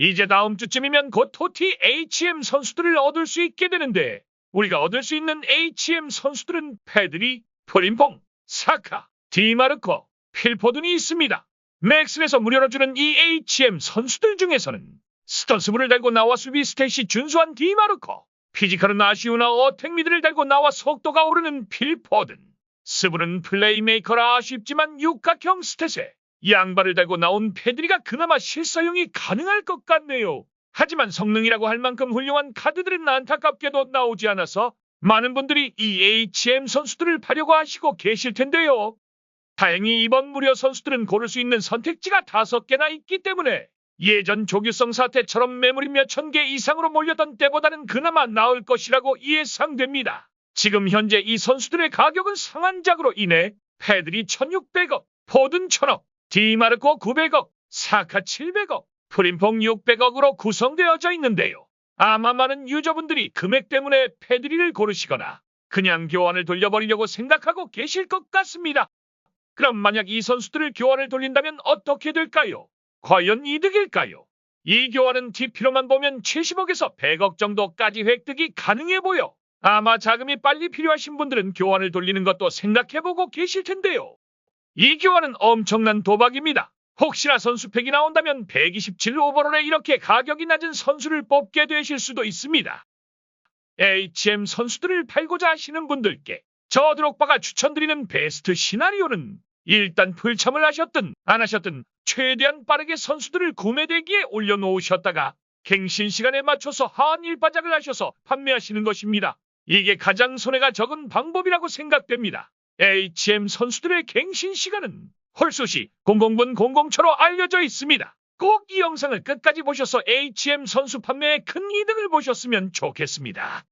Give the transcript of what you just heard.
이제 다음 주쯤이면 곧 토티 HM 선수들을 얻을 수 있게 되는데 우리가 얻을 수 있는 HM 선수들은 패드리, 프림퐁, 사카, 디마르코, 필포든이 있습니다. 맥스에서 무료로 주는 이 HM 선수들 중에서는 스턴스부를 달고 나와 수비 스탯이 준수한 디마르코, 피지컬은 아쉬우나 어택 미드를 달고 나와 속도가 오르는 필포든, 스불은 플레이메이커라 아쉽지만 육각형 스탯에 양발을 달고 나온 패드리가 그나마 실사용이 가능할 것 같네요. 하지만 성능이라고 할 만큼 훌륭한 카드들은 안타깝게도 나오지 않아서 많은 분들이 이 HM 선수들을 파려고 하시고 계실 텐데요. 다행히 이번 무료 선수들은 고를 수 있는 선택지가 다섯 개나 있기 때문에 예전 조규성 사태처럼 매물이 몇 천 개 이상으로 몰렸던 때보다는 그나마 나을 것이라고 예상됩니다. 지금 현재 이 선수들의 가격은 상한작으로 인해 패들이 1600억, 포든 1000억, 디마르코 900억, 사카 700억, 프림퐁 600억으로 구성되어져 있는데요. 아마 많은 유저분들이 금액 때문에 패드리를 고르시거나 그냥 교환을 돌려버리려고 생각하고 계실 것 같습니다. 그럼 만약 이 선수들을 교환을 돌린다면 어떻게 될까요? 과연 이득일까요? 이 교환은 TP로만 보면 70억에서 100억 정도까지 획득이 가능해 보여 아마 자금이 빨리 필요하신 분들은 교환을 돌리는 것도 생각해보고 계실 텐데요. 이 교환은 엄청난 도박입니다. 혹시나 선수팩이 나온다면 127 오버롤에 이렇게 가격이 낮은 선수를 뽑게 되실 수도 있습니다. HM 선수들을 팔고자 하시는 분들께 저 드록바가 추천드리는 베스트 시나리오는 일단 풀참을 하셨든 안 하셨든 최대한 빠르게 선수들을 구매 대기에 올려놓으셨다가 갱신 시간에 맞춰서 한일 바작을 하셔서 판매하시는 것입니다. 이게 가장 손해가 적은 방법이라고 생각됩니다. HM 선수들의 갱신 시간은 홀수시 00분 00초로 알려져 있습니다. 꼭 이 영상을 끝까지 보셔서 HM 선수 판매에 큰 이득을 보셨으면 좋겠습니다.